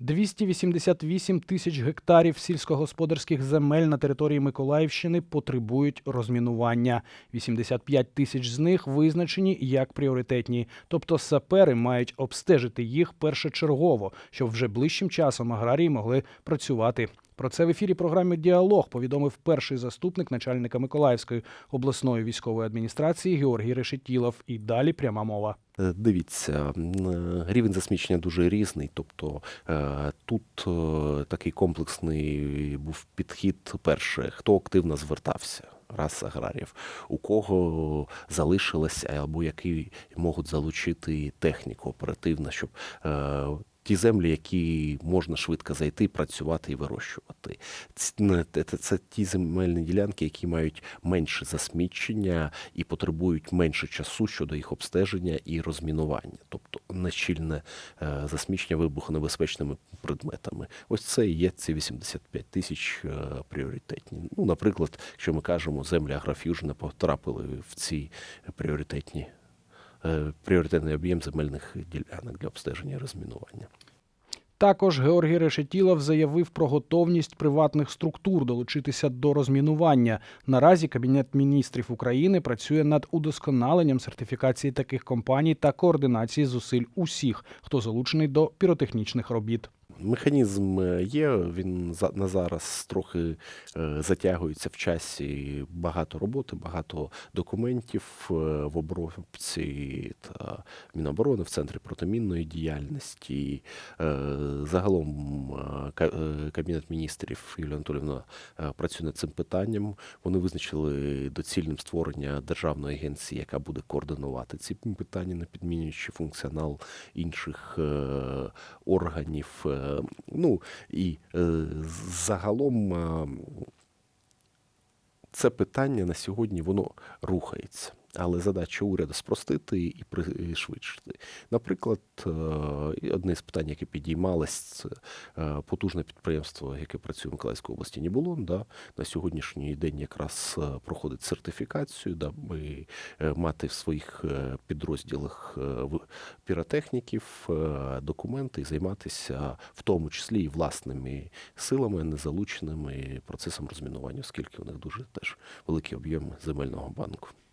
288 тисяч гектарів сільськогосподарських земель на території Миколаївщини потребують розмінування. 85 тисяч з них визначені як пріоритетні, тобто сапери мають обстежити їх першочергово, щоб вже ближчим часом аграрії могли працювати. Про це в ефірі програми Діалог повідомив перший заступник начальника Миколаївської обласної військової адміністрації Георгій Решетілов. І далі пряма мова. Е, Дивіться, е, рівень засмічення дуже різний. Тобто е, тут такий комплексний був підхід. Перше, хто активно звертався. Раз аграріїв, у кого залишилася або які можуть залучити техніку оперативно, щоб ті землі, які можна швидко зайти, працювати і вирощувати. Це, це, це ті земельні ділянки, які мають менше засмічення і потребують менше часу щодо їх обстеження і розмінування, тобто нещільне е, засмічення вибухонебезпечними предметами. Ось це і є ці 85 тисяч е, пріоритетні. Ну, наприклад, якщо ми кажемо, землі Агроф'южна потрапили в ці пріоритетні. Е, Пріоритетний об'єм земельних ділянок для обстеження і розмінування. Також Георгій Решетілов заявив про готовність приватних структур долучитися до розмінування. Наразі Кабінет міністрів України працює над удосконаленням сертифікації таких компаній та координації зусиль усіх, хто залучений до піротехнічних робіт. Механізм е, є, він на зараз трохи е, затягується в часі. Багато роботи, багато документів е, в обробці та Міноборони в центрі протимінної діяльності. Загалом Ка- Кабінет міністрів Юлія Анатолівна працює над цим питанням. Вони визначили доцільним створення державної агенції, яка буде координувати ці питання, не підмінюючи функціонал інших органів. Ну і е, загалом е, це питання на сьогодні воно рухається. Але задача уряду спростити і пришвидшити. Наприклад, е, одне з питань, яке підіймалось, це е, потужне підприємство, яке працює в Миколаївській області, Нібулон, да, на сьогоднішній день якраз е, проходить сертифікацію, даби мати в своїх підрозділах піротехніків, документи і займатися в тому числі і власними силами, незалученими процесом розмінування, оскільки у них дуже теж великий об'єм земельного банку.